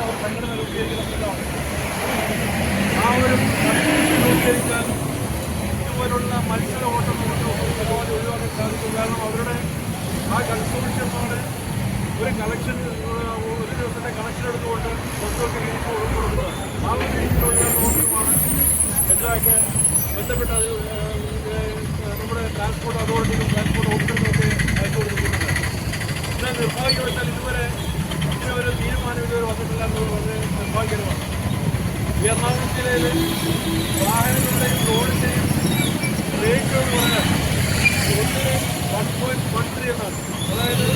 ഒരു സംഘടന രൂപീകരിക്കണമെന്നതാണ് ആ ഒരു രൂപീകരിക്കാൻ ഇതുപോലുള്ള മത്സര ഓട്ടം കൊണ്ട് ഒരുപാട് ഒഴിവാക്കാൻ സാധിക്കും കാരണം അവരുടെ ആ കൺസ്യൂമേഷനോട് ഒരു കളക്ഷൻ ഒരു ദിവസത്തെ കളക്ഷൻ എടുത്തുകൊണ്ട് രീതിക്ക് കൊടുക്കുന്നത് ആ ഒരു രീതിയിലുള്ള നോട്ടമാണ് എന്തൊക്കെ ബന്ധപ്പെട്ട അത് നമ്മുടെ ട്രാൻസ്പോർട്ട് അതോറിറ്റിക്കും ട്രാൻസ്പോർട്ട് ഓഫീസറിനുമൊക്കെ അയച്ചു കൊടുത്തിട്ടുണ്ട് എന്നാൽ നിർഭാഗ്യവശാൽ ഇതുവരെ ഇങ്ങനെ ഒരു തീരുമാനം ഇതുവരെ വന്നിട്ടില്ല എന്നുള്ളത് വളരെ നിർഭാഗ്യമാണ് എറണാകുളം ജില്ലയിൽ വാഹനങ്ങളുടെയും റോഡിന്റെയും റേറ്റുകൾ പറയാൻ ഒന്ന് വൺ പോയിന്റ് വൺ ത്രീ എന്നാണ്. അതായത്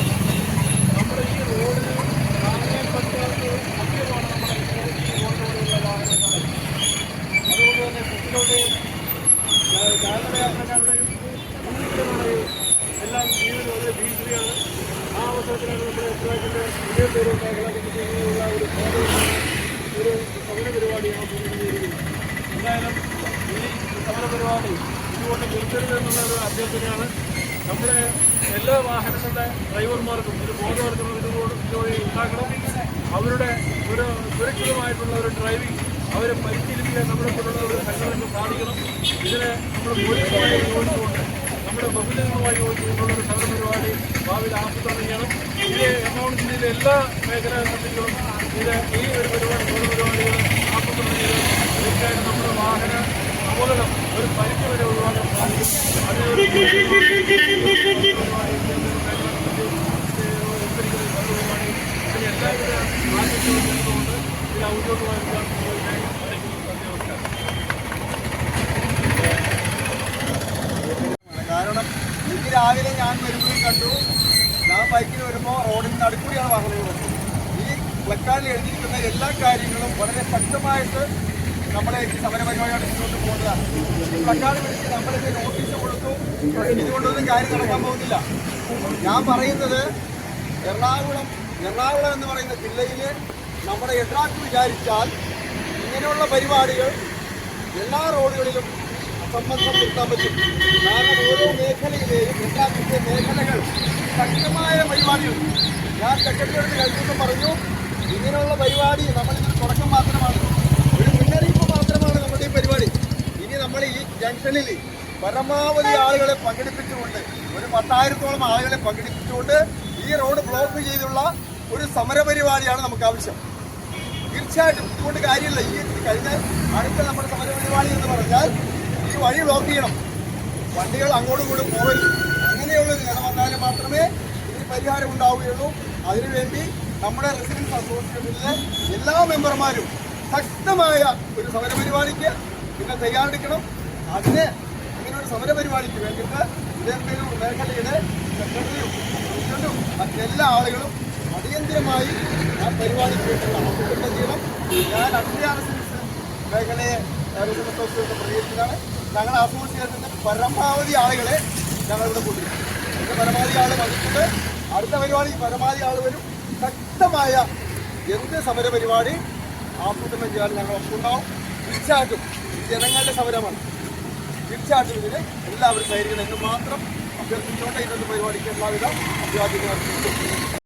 നമ്മുടെ ഈ റോഡിന് താങ്ങാൻ പറ്റാത്ത അധികമാണ് നമ്മുടെ ഈ റോഡിലൂടെയുള്ള വാഹനങ്ങൾ. അതുകൊണ്ട് തന്നെ കുട്ടികളുടെയും കാൽനടയാത്രക്കാരുടെയും കുട്ടികളുടെയും എല്ലാം ജീവന് വളരെ ഭീഷണിയാണ് ആ അവസരത്തിലാണ് നമ്മുടെ ഉത്തരവാദിത്തത്തിന്റെ കമ്മിറ്റിയിലുള്ള ഒരു ഒരു പരിപാടി ഇതുകൊണ്ട് നിർത്തരുത് എന്നുള്ള എല്ലാ വാഹനങ്ങളുടെ ഡ്രൈവർമാർക്കും ഒരു ബോധവൽക്കരണം ഇതുകൊണ്ട് ഇതുവഴി ഉണ്ടാക്കണം അവരുടെ ഒരു സുരക്ഷിതമായിട്ടുള്ള ഒരു ഡ്രൈവിംഗ് അവരെ പരിശീലിപ്പിക്കാൻ നമ്മളെ ഒരു സംഘടനയ്ക്ക് സാധിക്കണം ഇതിനെ നമ്മൾ പോലീസുമായി യോജിച്ചുകൊണ്ട് നമ്മുടെ ബഹുജനങ്ങളുമായി യോജിച്ചുകൊണ്ടുള്ള ഒരു സമര പരിപാടി ഭാവിയിൽ ആസൂത്രണം ചെയ്യണം ഇത് എറണാകുളം എല്ലാ മേഖലാ ഈ ഒരു പരിപാടി ചെയ്ത് തീർച്ചയായിട്ടും നമ്മുടെ വാഹന അപകടം ഒരു പരിധി വരെ ഒഴിവാക്കാൻ കാരണം ഇന്ന് രാവിലെ ഞാൻ വരുമ്പോഴും കണ്ടു. ബൈക്കിൽ വരുമ്പോൾ റോഡിന് നടുക്കൂടിയാണ് വാഹനങ്ങൾ വരുന്നത് ഈ പ്ലക്കാർഡിൽ എഴുതിയിരിക്കുന്ന എല്ലാ കാര്യങ്ങളും വളരെ ശക്തമായിട്ട് നമ്മളെ ഈ സമരപരിപാടിയോട് മുന്നോട്ട് പോകുന്നതാണ്. ഈ പ്ലക്കാർഡ് വിളിച്ച് നമ്മളിത് നോട്ടീസ് കൊടുത്തു. ഇതുകൊണ്ടൊന്നും കാര്യം നടക്കാൻ പോകുന്നില്ല. ഞാൻ പറയുന്നത് എറണാകുളം എറണാകുളം എന്ന് പറയുന്ന ജില്ലയിൽ നമ്മുടെ എട്രാക്ക് വിചാരിച്ചാൽ ഇങ്ങനെയുള്ള പരിപാടികൾ എല്ലാ റോഡുകളിലും സംബന്ധം നിർത്താൻ പറ്റും. കാരണം ഓരോ മേഖലകൾ ശക്തമായ പരിപാടികൾ ഞാൻ സെക്രട്ടറിയോട് കഴിഞ്ഞപ്പോൾ പറഞ്ഞു. ഇങ്ങനെയുള്ള പരിപാടി നമ്മൾ തുടക്കം മാത്രമാണ്. ഒരു മുന്നറിയിപ്പ് മാത്രമാണ് നമ്മുടെ ഈ പരിപാടി. ഇനി നമ്മൾ ഈ ജംഗ്ഷനിൽ പരമാവധി ആളുകളെ പങ്കെടുപ്പിച്ചുകൊണ്ട് ഒരു പത്തായിരത്തോളം ആളുകളെ പങ്കെടുപ്പിച്ചുകൊണ്ട് ഈ റോഡ് ബ്ലോക്ക് ചെയ്തുള്ള ഒരു സമരപരിപാടിയാണ് നമുക്ക് ആവശ്യം. തീർച്ചയായിട്ടും ഇതുകൊണ്ട് കാര്യമില്ല. ഈ കഴിഞ്ഞ അടുത്ത നമ്മുടെ സമരപരിപാടി എന്ന് പറഞ്ഞാൽ ഈ വഴി ബ്ലോക്ക് ചെയ്യണം. വണ്ടികൾ അങ്ങോട്ടും ഇങ്ങോട്ടും പോകരുത്. അങ്ങനെയുള്ള ഒരു നില വന്നാൽ മാത്രമേ ഇതിന് പരിഹാരം ഉണ്ടാവുകയുള്ളൂ. അതിനുവേണ്ടി നമ്മുടെ റെസിഡൻസ് അസോസിയേഷനിലെ എല്ലാ മെമ്പർമാരും ശക്തമായ ഒരു സമരപരിപാടിക്ക് നിങ്ങൾ തയ്യാറെടുക്കണം. അതിന് ഇങ്ങനെ ഒരു സമരപരിപാടിക്ക് വേണ്ടിയിട്ട് ഇതേപോലെ മേഖലയുടെ സെക്രട്ടറിയും പ്രസിഡന്റും മറ്റെല്ലാ ആളുകളും അടിയന്തിരമായി ആ പരിപാടിക്ക് വേണ്ടിയിട്ട് നമുക്ക് ചെയ്യണം. ഞാൻ അക്ഷയ റെസിഡൻസ് മേഖലയെ റെസിഡൻസ് അസോസിയേഷൻ പ്രതികരിച്ചതാണ് ഞങ്ങളുടെ അസോസിയേഷന്റെ പരമാവധി ആളുകളെ ഞങ്ങളിവിടെ കൊണ്ടുവരും. പരമാവധി ആൾ വന്നിട്ടുണ്ട്. അടുത്ത പരിപാടി പരമാവധി വരും. ശക്തമായ എന്ത് സമര പരിപാടി ആസൂത്രണം ചെയ്യാൻ ഞങ്ങൾ ഒപ്പുണ്ടാവും തീർച്ചയായിട്ടും ജനങ്ങളുടെ സമരമാണ്. തീർച്ചയായിട്ടും ഇതിന് എല്ലാവരും സഹകരിക്കണം എന്ന് മാത്രം അഭ്യർത്ഥിച്ചുകൊണ്ട് ഇന്നത്തെ പരിപാടിക്ക് എല്ലാവിധ അഭിവാദ്യങ്ങൾ